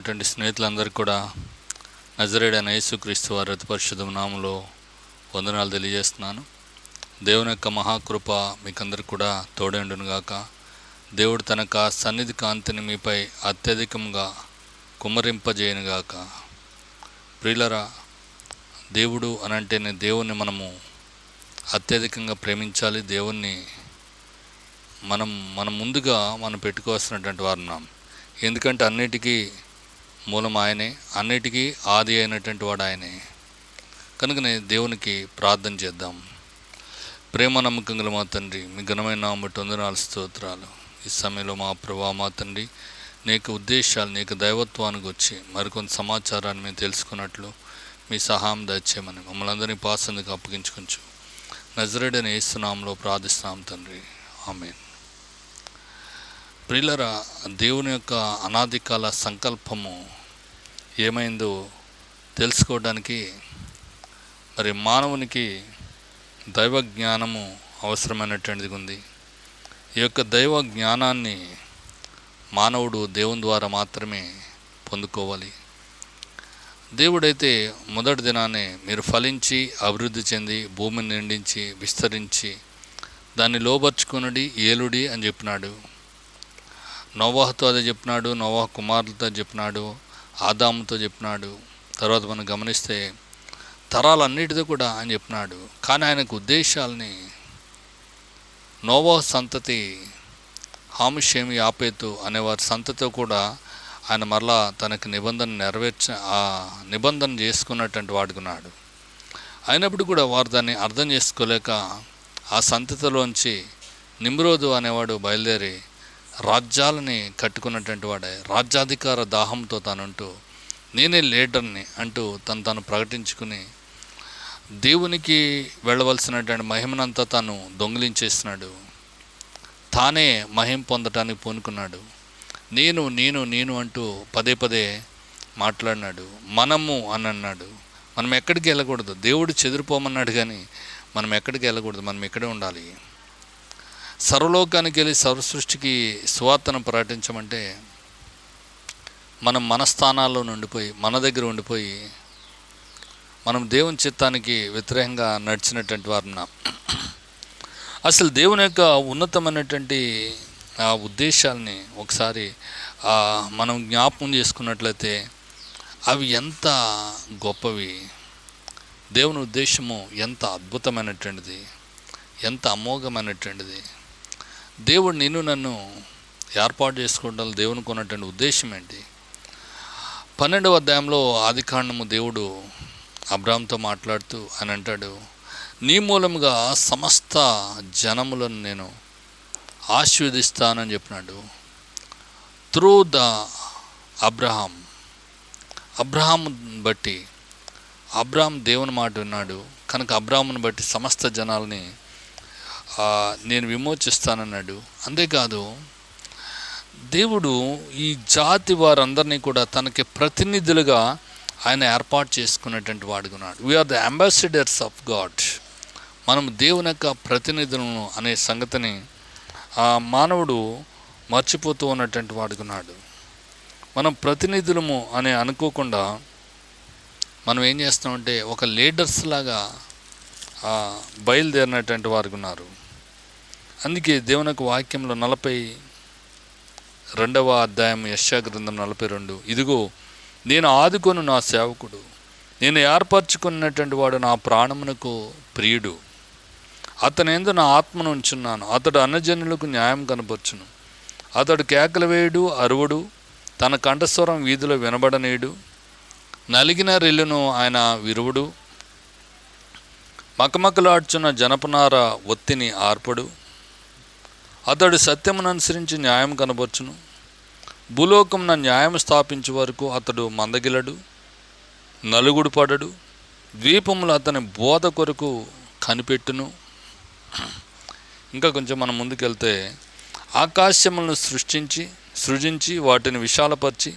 అటువంటి స్నేహితులందరికీ కూడా నజరేడైన యేసుక్రీస్తు వారి అతి పరిశుద్ధ నామంలో వందనాలు తెలియజేస్తున్నాను. దేవుని యొక్క మహాకృప మీకందరికి కూడా తోడేండును గాక. దేవుడు తన యొక్క సన్నిధి కాంతిని మీపై అత్యధికంగా కుమ్మరింపజేయను గాక. ప్రియులరా దేవుడు అనంటేనే దేవుణ్ణి మనము అత్యధికంగా ప్రేమించాలి. దేవుణ్ణి మనం మనం ముందుగా మనం పెట్టుకోవాల్సినటువంటి వారు ఉన్నాం. ఎందుకంటే అన్నిటికీ మూలం ఆయనే అన్నిటికీ ఆది అయినటువంటి వాడు ఆయనే. కనుకనే దేవునికి ప్రార్థన చేద్దాం. ప్రేమ నమ్మకం గల మా తండ్రి మీ ఘనమైన నామటి వందనాలు స్తోత్రాలు. ఈ సమయంలో మా ప్రభా మా తండ్రి నీకు ఉద్దేశాలు నీకు దైవత్వానికి వచ్చి మరికొంత సమాచారాన్ని మేము తెలుసుకున్నట్లు మీ సహాయం దయచేయమని మమ్మల్ని అందరినీ పాసందుకు అప్పగించుకొంచు. నజరేడని ఏస్తున్నాంలో ప్రార్థిస్తున్నాం తండ్రి. ఆమెన్. ప్రిలర దేవుని యొక్క అనాదికాల సంకల్పము ఏమైందో తెలుసుకోవడానికి మరి మానవునికి దైవ జ్ఞానము అవసరమైనటువంటిది ఉంది. ఈ యొక్క దైవ జ్ఞానాన్ని మానవుడు దేవుని ద్వారా మాత్రమే పొందుకోవాలి. దేవుడైతే మొదటి దినానే మీరు ఫలించి అభివృద్ధి చెంది భూమిని నిండించి విస్తరించి దాన్ని లోబర్చుకునడి ఏలుడి అని చెప్పినాడు. నోవాహతో అదే చెప్పినాడు నోవాహ కుమారులతో చెప్పినాడు ఆదాముతో చెప్పినాడు. తర్వాత మనం గమనిస్తే తరాలన్నిటితో కూడా ఆయన చెప్పినాడు. కానీ ఆయనకు ఉద్దేశాలని నోవాహ సంతతి హామిషేమి ఆపేతు అనేవారి సంతతో కూడా ఆయన మరలా తనకు నిబంధన నెరవేర్చ ఆ నిబంధన చేసుకున్నటువంటి వాడుకున్నాడు. అయినప్పుడు కూడా వారు దాన్ని అర్థం చేసుకోలేక ఆ సంతతిలోంచి నిమ్రోదు అనేవాడు బయలుదేరి రాజ్యాలని కట్టుకున్నటువంటి వాడే రాజ్యాధికార దాహంతో తానంటూ నేనే లీడర్ని అంటూ తను తాను ప్రకటించుకుని దేవునికి వెళ్ళవలసినటువంటి మహిమనంతా తాను దొంగిలించేసినాడు. తానే మహిం పొందటానికి పూనుకున్నాడు. నేను నేను నేను అంటూ పదే పదే మాట్లాడినాడు. మనము అని అన్నాడు. మనం ఎక్కడికి వెళ్ళకూడదు. దేవుడు చెదిరిపోమన్నాడు కానీ మనం ఎక్కడికి వెళ్ళకూడదు. మనం ఇక్కడే ఉండాలి. సర్వలోకానికి వెళ్ళి సర్వసృష్టికి సువార్తను ప్రకటించమంటే మనం మన స్థానాల్లో ఉండిపోయి మన దగ్గర ఉండిపోయి మనం దేవుని చిత్తానికి వ్యతిరేకంగా నడిచినటువంటి వారున్నాం అసలు దేవుని యొక్క ఉన్నతమైనటువంటి ఆ ఉద్దేశాలని ఒకసారి మనం జ్ఞాపకం చేసుకున్నట్లయితే అవి ఎంత గొప్పవి దేవుని ఉద్దేశము ఎంత అద్భుతమైనటువంటిది ఎంత అమోఘమైనటువంటిది. దేవుడు నిన్ను నన్ను ఏర్పాటు చేసుకోవడం దేవుని కొన్నటువంటి ఉద్దేశం ఏంటి? పన్నెండవ అధ్యాయంలో ఆదికాండము దేవుడు అబ్రామ్తో మాట్లాడుతూ అని అంటాడు నీ మూలముగా సమస్త జనములను నేను ఆశీర్వదిస్తానని చెప్పినాడు. Through the Abraham. అబ్రహాం బట్టి అబ్రాహం దేవుని మాట విన్నాడు. కనుక అబ్రాహ్మును బట్టి సమస్త జనాల్ని నేను విమోచిస్తానన్నాడు. అంతేకాదు దేవుడు ఈ జాతి వారందరినీ కూడా తనకి ప్రతినిధులుగా ఆయన ఏర్పాటు చేసుకున్నటువంటి వాడుకున్నాడు we are the ambassadors of God మనం దేవుని యొక్క ప్రతినిధులను అనే సంగతిని ఆ మానవుడు మర్చిపోతూ ఉన్నటువంటి వాడుకున్నాడు మనం ప్రతినిధులము అని అనుకోకుండా మనం ఏం చేస్తామంటే ఒక లీడర్స్ లాగా బయలుదేరినటువంటి వారు ఉన్నారు. అందుకే దేవునికి వాక్యంలో నలభై రెండవ అధ్యాయం యశా గ్రంథం నలభై రెండు. ఇదిగో నేను ఆదుకొను నా సేవకుడు నేను ఏర్పరచుకున్నటువంటి వాడు నా ప్రాణమునకు ప్రియుడు. అతని ఎందు నా ఆత్మను ఉంచున్నాను. అతడు అన్నజనులకు న్యాయం కనపరచును. అతడు కేకలు వేయుడు అరువుడు తన కంఠస్వరం వీధిలో వినబడనేడు నలిగిన రెల్లును ఆయన విరువుడు. మకమకలాడ్చున్న జనపనార ఒత్తిని ఆర్పడు. అతడు సత్యమును అనుసరించి న్యాయం కనబర్చును. భూలోకంన న్యాయం స్థాపించే వరకు అతడు మందగిలడు. నలుగుడు పడడు. ద్వీపములు అతని బోధ కొరకు కనిపెట్టును. ఇంకా కొంచెం మనం ముందుకెళ్తే ఆకాశములను సృష్టించి సృజించి వాటిని విశాలపరిచి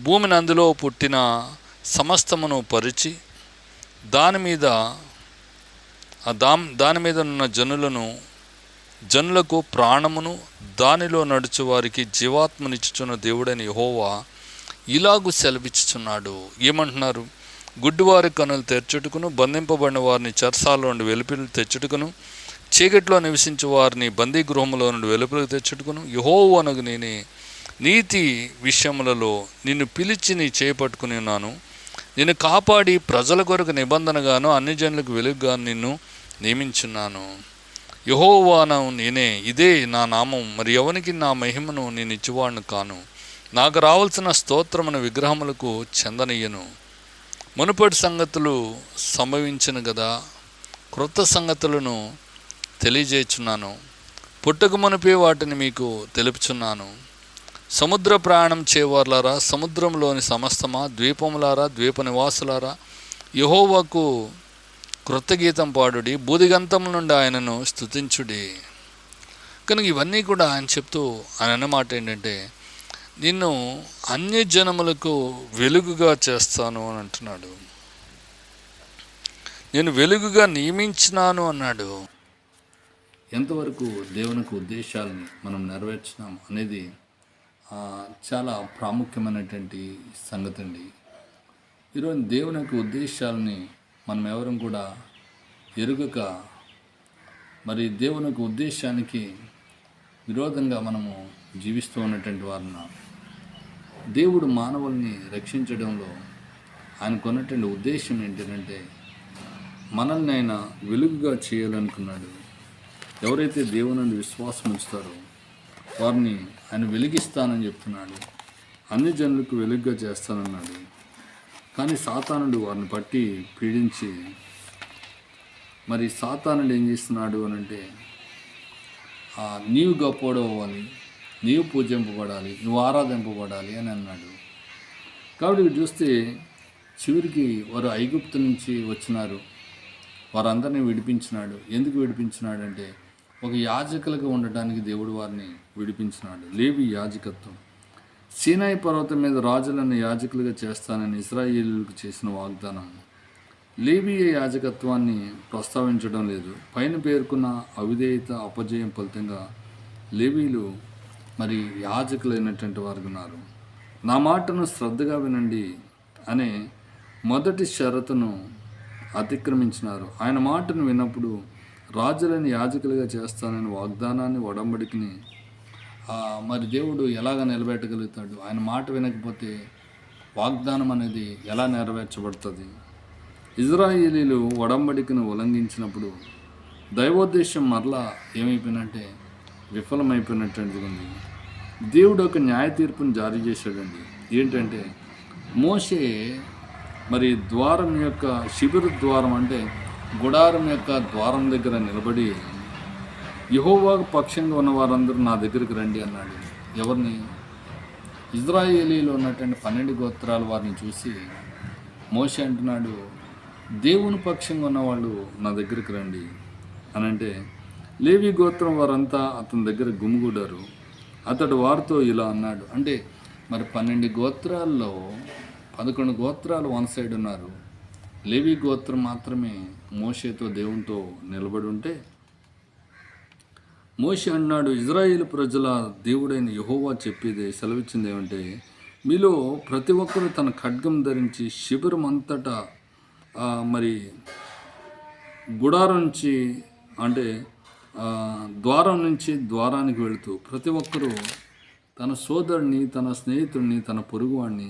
భూమిని అందులో పుట్టిన సమస్తమును పరిచి దాని మీద దా దాని మీద ఉన్న జనులను జనులకు ప్రాణమును దానిలో నడుచు వారికి జీవాత్మనిచ్చుచున్న దేవుడని యహోవా ఇలాగు సెలవిచ్చుచున్నాడు. ఏమంటున్నారు? గుడ్డివారి కనులు తెరచుటకును బంధింపబడిన వారిని చెరసాల నుండి వెలుపులు తెచ్చుటకును చీకట్లో నివసించే వారిని బందీ గృహంలో నుండి వెలుపులకు తెచ్చుటకును యహోవనగు నేనే. నీతి విషయములలో నిన్ను పిలిచి నీ చేపట్టుకుని ఉన్నాను. నిన్ను కాపాడి ప్రజల కొరకు నిబంధనగాను అన్ని జనులకు వెలుగుగాను నిన్ను నియమించున్నాను. యహోవాను నేనే. ఇదే నా నామం. మరి ఎవనికి నా మహిమను నేను ఇచ్చేవాడిని కాను? నాకు రావాల్సిన స్తోత్రమును విగ్రహములకు చెందనీయను. మునుపటి సంగతులు సంభవించను కదా క్రొత్త సంగతులను తెలియజేయుచున్నాను. పుట్టక మునిపే వాటిని మీకు తెలుపుచున్నాను. సముద్ర ప్రయాణం చేయవారులారా సముద్రంలోని సమస్తమా ద్వీపములారా ద్వీప నివాసులారా యహోవాకు కృతగీతం పాడుడి బూదిగంతం నుండి ఆయనను స్తుతించుడి. కనుక ఇవన్నీ కూడా ఆయన చెప్తూ ఆయన అన్నమాట ఏంటంటే నిన్ను అన్య జనములకు వెలుగుగా చేస్తాను అని అంటున్నాడు. నేను వెలుగుగా నియమించినాను అన్నాడు. ఎంతవరకు దేవునికి ఉద్దేశాలను మనం నెరవేర్చినాం అనేది చాలా ప్రాముఖ్యమైనటువంటి సంగతి అండి ఈరోజు దేవుని యొక్క ఉద్దేశాలని మనం ఎవరం కూడా ఎరుగక మరి దేవుని యొక్క ఉద్దేశానికి విరోధంగా మనము జీవిస్తూ ఉన్నటువంటి వారిన దేవుడు మానవుల్ని రక్షించడంలో ఆయనకున్నటువంటి ఉద్దేశం ఏంటంటే మనల్ని ఆయన వెలుగుగా చేయాలనుకున్నాడు. ఎవరైతే దేవుని విశ్వాసం ఉంచుతారో వారిని ఆయన వెలిగిస్తానని చెప్తున్నాడు. అన్ని జనులకు వెలుగుగా చేస్తానన్నాడు. కానీ సాతానుడు వారిని పట్టి పీడించి మరి సాతానుడు ఏం చేస్తున్నాడు అని అంటే ఆ, నీవు గొప్పడవ్వాలి నీవు పూజింపబడాలి నువ్వు ఆరాధింపబడాలి అని అన్నాడు. కాబట్టి చూస్తే చివరికి వారు ఐగుప్తు నుంచి వచ్చినారు. వారందరినీ విడిపించినాడు. ఎందుకు విడిపించినాడంటే ఒక యాజకులుగా ఉండటానికి దేవుడు వారిని విడిపించినాడు. లేవి యాజకత్వం. సీనాయి పర్వతం మీద రాజులను యాజకులుగా చేస్తానని ఇస్రాయేలులకు చేసిన వాగ్దానం. లేబియ యాజకత్వాన్ని ప్రస్తావించడం లేదు. పైన పేర్కొన్న అవిధేయత అపజయం ఫలితంగా లేబీలు మరి యాజకులైనటువంటి వారు ఉన్నారు. నా మాటను శ్రద్ధగా వినండి అనే మొదటి షరతును అతిక్రమించినారు. ఆయన మాటను విన్నప్పుడు రాజులని యాజకులుగా చేస్తానని వాగ్దానాన్ని ఒడంబడికిని మరి దేవుడు ఎలాగ నిలబెట్టగలుగుతాడు? ఆయన మాట వినకపోతే వాగ్దానం అనేది ఎలా నెరవేర్చబడుతుంది? ఇజ్రాయేలీలు ఒడంబడికను ఉల్లంఘించినప్పుడు దైవోద్దేశం మరలా ఏమైపోయినంటే విఫలమైపోయినట్టు ఉంది దేవుడు ఒక న్యాయ తీర్పును జారీ చేశాడండి. ఏంటంటే మోషే మరి ద్వారం యొక్క శిబిర ద్వారం అంటే గుడారం యొక్క ద్వారం దగ్గర నిలబడి యహోవాకు పక్షంగా ఉన్న వారందరూ నా దగ్గరికి రండి అన్నాడు. ఎవరిని? ఇజ్రాయేలీలో ఉన్నటువంటి పన్నెండు గోత్రాల వారిని చూసి మోషే అంటున్నాడు దేవుని పక్షంగా ఉన్నవాళ్ళు నా దగ్గరికి రండి. అని అంటే లేవి గోత్రం వారంతా అతని దగ్గర గుమిగూడారు. అతడు వారితో ఇలా అన్నాడు. అంటే మరి పన్నెండు గోత్రాల్లో పదకొండు గోత్రాలు వన్ సైడ్ ఉన్నారు. లేవి గోత్రం మాత్రమే మోషేతో దేవునితో నిలబడి ఉంటే మోషే అన్నాడు ఇజ్రాయిల్ ప్రజల దేవుడైన యహోవా చెప్పేది సెలవిచ్చింది ఏమంటే మీలో ప్రతి ఒక్కరూ తన ఖడ్గం ధరించి శిబిరం అంతటా మరి గుడారం నుంచి అంటే ద్వారం నుంచి ద్వారానికి వెళుతూ ప్రతి ఒక్కరూ తన సోదరుని తన స్నేహితుడిని తన పొరుగువాడిని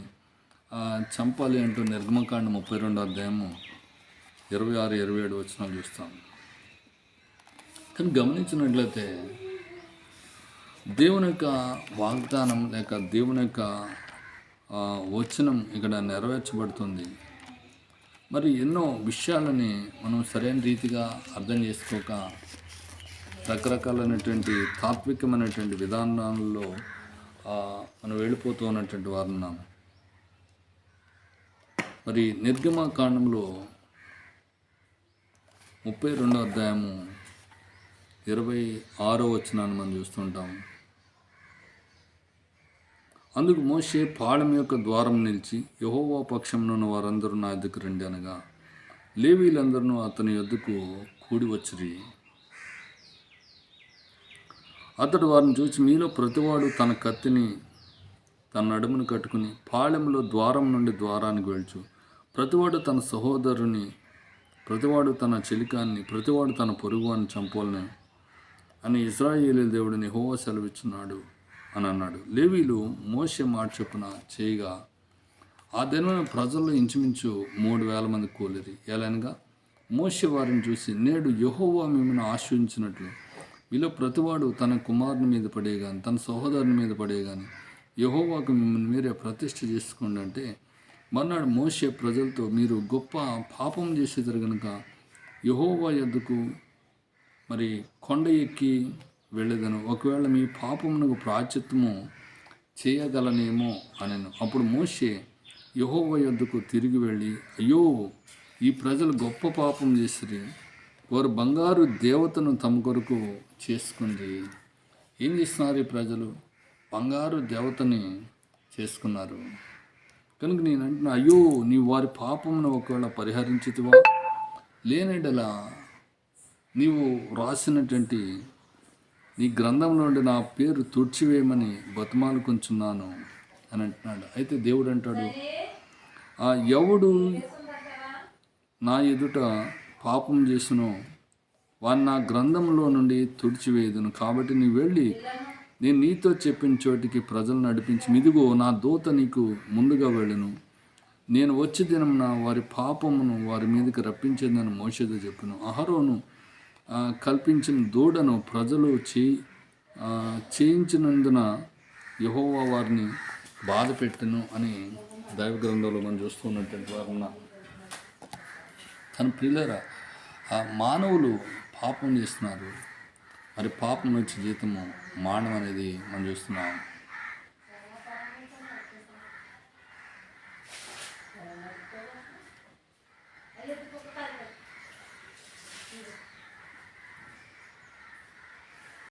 చంపాలి అంటూ నిర్గమకాండ ముప్పై రెండో అధ్యాయము ఇరవై ఆరు ఇరవై ఏడు వచ్చిన చూస్తాం. కానీ గమనించినట్లయితే దేవుని యొక్క వాగ్దానం లేక దేవుని యొక్క వచనం ఇక్కడ నెరవేర్చబడుతుంది. మరి ఎన్నో విషయాలని మనం సరైన రీతిగా అర్థం చేసుకోక రకరకాలైనటువంటి తాత్వికమైనటువంటి విధానాల్లో మనం వెళ్ళిపోతూ ఉన్నటువంటి వారు ఉన్నాం. మరి నిర్గమ కాండంలో ముప్పై రెండో అధ్యాయము ఇరవై ఆరో వచనాన్ని మనం చూస్తుంటాం అందుకు మోషే పాళెం యొక్క ద్వారం నిలిచి యహోవా పక్షంలో ఉన్న వారందరూ నా ఎద్దుకు రండి అనగా లేవీలందరూ అతని ఎద్దుకు కూడి వచ్చిరి. అతడు వారిని చూసి మీలో ప్రతివాడు తన కత్తిని తన నడుమును కట్టుకుని పాళెంలో ద్వారం నుండి ద్వారానికి వెళ్చు ప్రతివాడు తన సహోదరుని ప్రతివాడు తన చెలికాన్ని ప్రతివాడు తన పొరుగువాన్ని చంపాలని అని ఇస్రాయేలీ దేవుడిని హోవ సెలవిచ్చున్నాడు అని అన్నాడు. లేవీలు మోసే మాట చొప్పున చేయగా ఆ దినమైన ప్రజల్లో ఇంచుమించు మూడు వేల మంది కోలేరు. ఎలానగా మోసే వారిని చూసి నేడు యహోవా మిమ్మల్ని ఆశ్రయించినట్లు. మీలో ప్రతివాడు తన కుమారుని మీద పడే కానీ తన సహోదరుని మీద పడే కానీ యహోవాకు మిమ్మల్ని మీరే ప్రతిష్ఠ చేసుకోండి అంటే మర్నాడు మోసే ప్రజలతో మీరు గొప్ప పాపం చేసేదారు కనుక యహోవా ఎద్దుకు మరి కొండ ఎక్కి వెళ్ళేదను. ఒకవేళ మీ పాపమునకు ప్రాచిత్వము చేయగలనేమో అనను. అప్పుడు మోసే యహోవ యొద్దకు తిరిగి వెళ్ళి అయ్యో ఈ ప్రజలు గొప్ప పాపం చేసిరి. వారు బంగారు దేవతను తమ కొరకు చేసుకుంది. ఏం చేస్తున్నారు ఈ ప్రజలు? బంగారు దేవతని చేసుకున్నారు. కనుక నేను అంటున్నా అయ్యో నీ వారి పాపమును ఒకవేళ పరిహరించితివా? లేనిడలా నీవు రాసినటువంటి నీ గ్రంథంలో నుండి నా పేరు తుడిచివేయమని బతుమాలుకొంచున్నాను అని అంటున్నాడు. అయితే దేవుడు అంటాడు ఆ ఎవడు నా ఎదుట పాపం చేసినో వాడు నా గ్రంథంలో నుండి తుడిచివేయదును. కాబట్టి నీ వెళ్ళి నేను నీతో చెప్పిన చోటికి ప్రజలు నడిపించి మిదిగో నా దూత నీకు ముందుగా వెళ్ళను. నేను వచ్చే దినమున వారి పాపమును వారి మీదకి రప్పించేదని మోషేదో చెప్పాను. అహరోను కల్పించిన దూడను ప్రజలు చే చేయించినందున యహోవా వారిని బాధ పెట్టను అని దైవ గ్రంథంలో మనం చూస్తున్నటువంటి వారున్న. తన పిల్లరా మానవులు పాపం చేస్తున్నారు. మరి పాపం నుంచి జీతము మానవం అనేది మనం చూస్తున్నాం.